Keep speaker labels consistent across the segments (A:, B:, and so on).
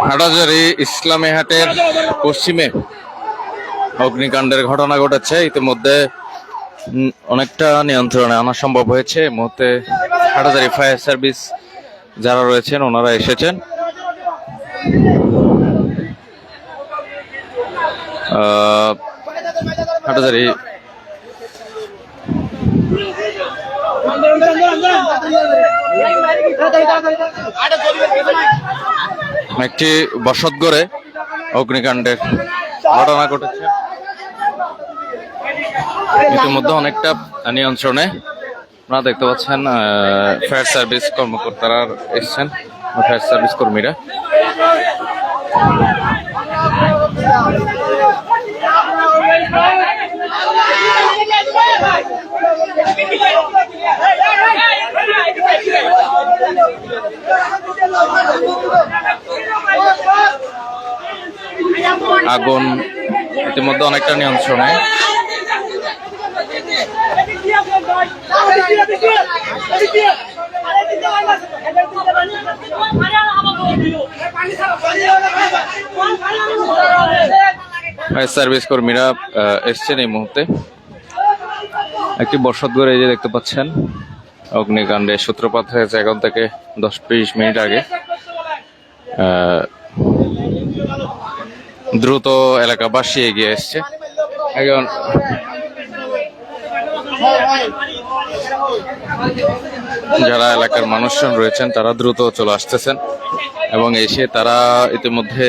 A: হাটাজারি ইসলামী হাটের পশ্চিমে অগ্নিকাণ্ডের ঘটনা ঘটেছে ইতিমধ্যে অনেকটা নিয়ন্ত্রণে আনা সম্ভব হয়েছে মুহূর্তে হাটাজারি ফায়ার সার্ভিস যারা রয়েছেন ওনারা এসেছেন হাটাজারি একটি বসতঘরে অগ্নিকাণ্ডের ঘটনা ঘটেছে। ইতিমধ্যে অনেকটা নিয়ন্ত্রণে আপনারা দেখতে পাচ্ছেন ফায়ার সার্ভিস কর্মকর্তারা এসছেন, ফায়ার সার্ভিস কর্মীরা। আগুন ইতিমধ্যে অনেকটা নিয়ন্ত্রণে। ফায়ার সার্ভিস কর্মীরা এসছেন এই মুহূর্তে। একটি বসত ঘরে এই যে দেখতে পাচ্ছেন, অগ্নিকাণ্ডের সূত্রপাত হয়েছে এখন থেকে দশ বিশ মিনিট আগে। দ্রুত এলাকাবাসী এগিয়ে এসছে। এখন যারা এলাকার মানুষজন রয়েছেন, তারা দ্রুত চলে আসতেছেন এবং এসে তারা ইতিমধ্যে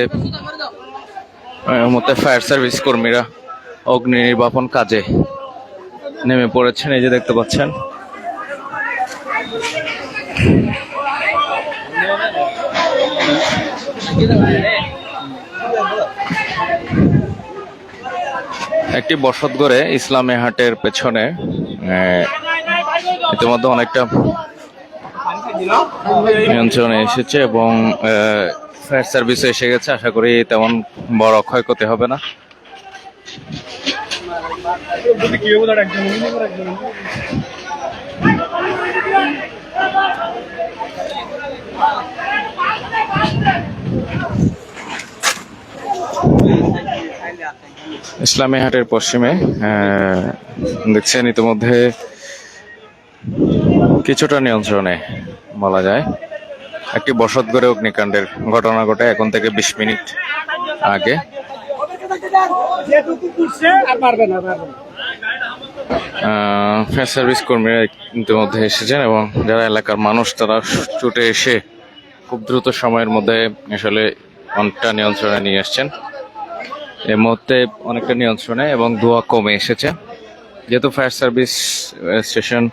A: মধ্যে ফায়ার সার্ভিস কর্মীরা অগ্নি নির্বাপন কাজে নেমে পড়েছেন। এই যে দেখতে পাচ্ছেন একটি বসত ঘরে ইসলামী হাটের পেছনে ইতিমধ্যে অনেকটা নিয়ন্ত্রণে এসেছে এবং ফায়ার সার্ভিস এসে গেছে। আশা করি তেমন বড় ক্ষয়ক্ষতি হবে না। ইসলামী হাটের পশ্চিমে দেখছেন ইতিমধ্যে কিছুটা নিয়ন্ত্রণে বলা যায়। একটি বসত ঘরে অগ্নিকাণ্ডের ঘটনা ঘটে এখন থেকে বিশ মিনিট আগে। ফায়ার সার্ভিস কর্মীরা ইতিমধ্যে এসেছেন এবং যারা এলাকার মানুষ, তারা ছুটে এসে খুব দ্রুত সময়ের মধ্যে আসলে অনেকটা নিয়ন্ত্রণে নিয়ে আসছেন। এই মুহূর্তে অনেকটা নিয়ন্ত্রণে এবং ধোঁয়া কমে এসেছে। যেহেতু ফায়ার সার্ভিস স্টেশন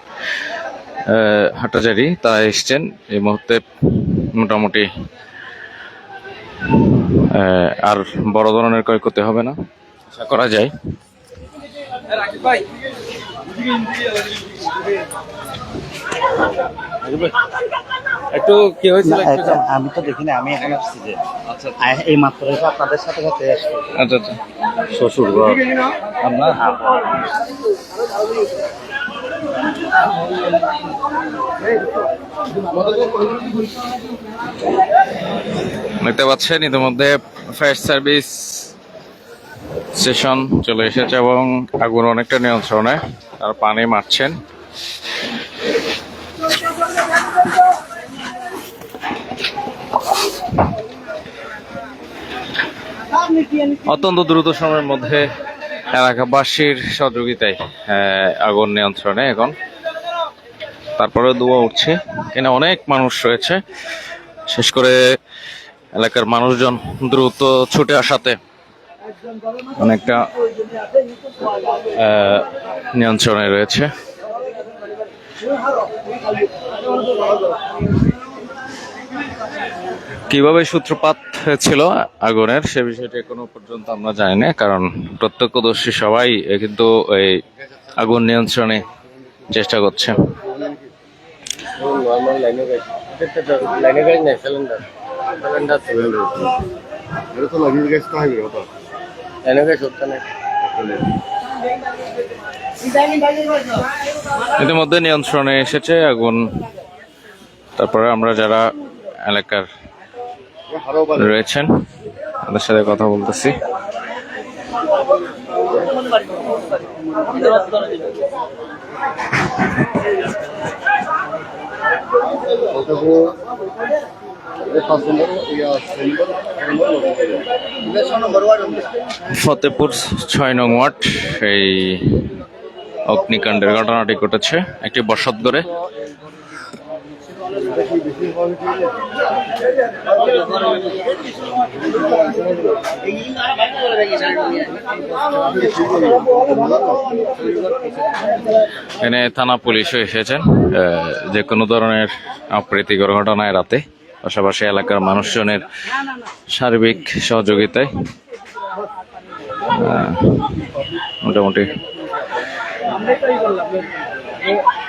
A: হাটাজারি তারা এসছেন, এই মুহূর্তে মোটামুটি আর বড় ধরনের ক্ষয়ক্ষতি হবে না, আশা করা যায়। একটু কি হয়েছিল
B: আমি তো দেখিনি আমি এখন আসছি যে।
A: আচ্ছা
B: এই মাত্র আপনাদের সাথে সাথে আসছি।
A: আচ্ছা আচ্ছা।
B: শ্বশুর ঘর।
A: আপনার? দেখতে পাচ্ছেন ইতিমধ্যে ফায়ার সার্ভিস স্টেশন চলে এসেছে এবং আগুন অনেকটা নিয়ন্ত্রণে তার পানি মারছেন। অত্যন্ত দ্রুত সময়ের মধ্যে এলাকাবাসীর সহযোগিতায় আগুন নিয়ন্ত্রণে এখন। তারপরে ধোঁয়া উঠছে। এখানে অনেক মানুষ রয়েছে। শেষ করে এলাকার মানুষজন দ্রুত ছুটে আসাতে অনেকটা নিয়ন্ত্রণে রয়েছে। কীভাবে সূত্রপাত ছিল আগুনের, সে বিষয়টি এখনও পর্যন্ত আমরা জানি না কারণ প্রত্যক্ষদর্শী সবাই কিন্তু এই আগুন নিয়ন্ত্রণে চেষ্টা করছে। ইতিমধ্যে নিয়ন্ত্রণে এসেছে আগুন। তারপরে আমরা যারা এলাকার রয়েছেন। তাদের সাথে কথা বলতেছি। ফতেপুর ছয় নং ওয়ার্ড, এই অগ্নিকাণ্ডের ঘটনাটি ঘটেছে। একটি বসত করে এখানে থানা পুলিশও এসেছেন। যে কোনো ধরনের অপ্রীতিকর ঘটনায় রাতে পাশাপাশি এলাকার মানুষজনের সার্বিক সহযোগিতায়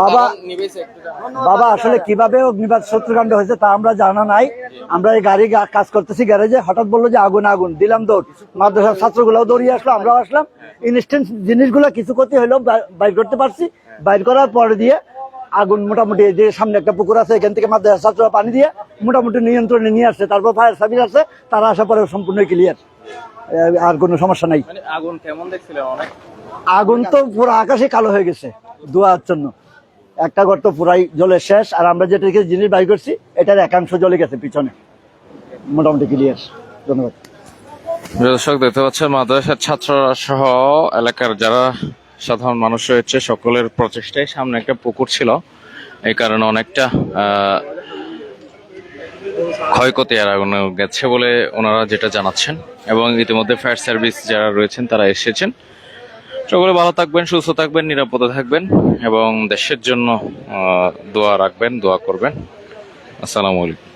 C: বাবা বাবা আসলে কীভাবে অগ্নিবাদ শত্রুকাণ্ড হয়েছে তা আমরা জানা নাই। আমরা এই গাড়ি কাজ করতেছি গ্যারেজে। হঠাৎ বলল যে আগুন আগুন। দিলাম দৌড়। মাদ্রাসার ছাত্রগুলোও দৌড়িয়ে আসলো আমরাও আসলাম। ইনস্ট্যান্ট জিনিসগুলো কিছু ক্ষতি হইল বাইর করতে পারছি। বাইর করার পরে দিয়ে আগুন মোটামুটি যে সামনে একটা পুকুর আছে এখান থেকে মাদ্রাসার ছাত্ররা পানি দিয়ে মোটামুটি নিয়ন্ত্রণে নিয়ে আসছে। তারপর ফায়ার সার্ভিস আছে তারা আসার পরে সম্পূর্ণ ক্লিয়ার আর কোনো সমস্যা নাই।
D: আগুন কেমন দেখছিলেন অনেক?
C: আগুন তো পুরো আকাশে কালো হয়ে গেছে ধোয়ার জন্য। একটা ঘর তো পুরাই জ্বলে শেষ আর আমরা যেটা জিনিস বাই করছি এটার একাংশ জলে গেছে পিছনে। মোটামুটি ক্লিয়ার ধন্যবাদ।
A: দর্শক দেখতে পাচ্ছেন মাদ্রাসার ছাত্ররা সহ এলাকার যারা সাধারণ মানুষ রয়েছে সকলের প্রচেষ্টায় সামনে একটা পুকুর ছিল। এই কারণে অনেকটা ক্ষয়ক্ষতি আগুন গেছে বলে ওনারা যেটা জানাচ্ছেন। এবং ইতিমধ্যে ফায়ার সার্ভিস যারা রয়েছেন, তারা এসেছেন। সকলে ভালো থাকবেন, সুস্থ থাকবেন, নিরাপদে থাকবেন এবং দেশের জন্য দোয়া রাখবেন, দোয়া করবেন। আসসালামু আলাইকুম।